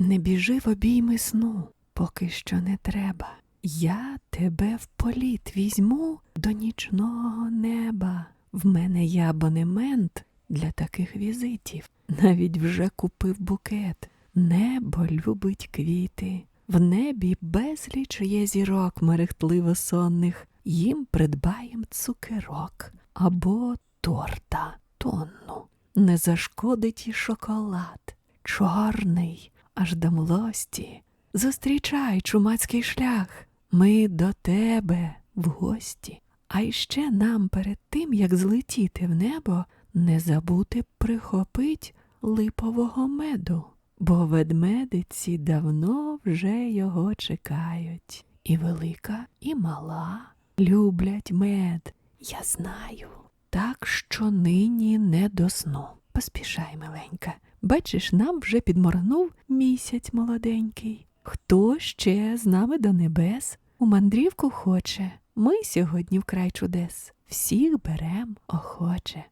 Не біжи в обійми сну, поки що не треба. Я тебе в політ візьму до нічного неба. В мене є абонемент для таких візитів. Навіть вже купив букет. Небо любить квіти. В небі безліч є зірок мерехтливо сонних. Їм придбаєм цукерок або торта тонну. Не зашкодить і шоколад, чорний, аж до млості. Зустрічай чумацький шлях. Ми до тебе в гості. А іще нам перед тим, як злетіти в небо, не забути прихопить липового меду, бо ведмедиці давно вже його чекають. І велика, і мала люблять мед. Я знаю. Так що нині не до сну. Поспішай, миленька. Бачиш, нам вже підморгнув місяць молоденький. Хто ще з нами до небес? У мандрівку хоче. Ми сьогодні вкрай чудес. Всіх берем охоче.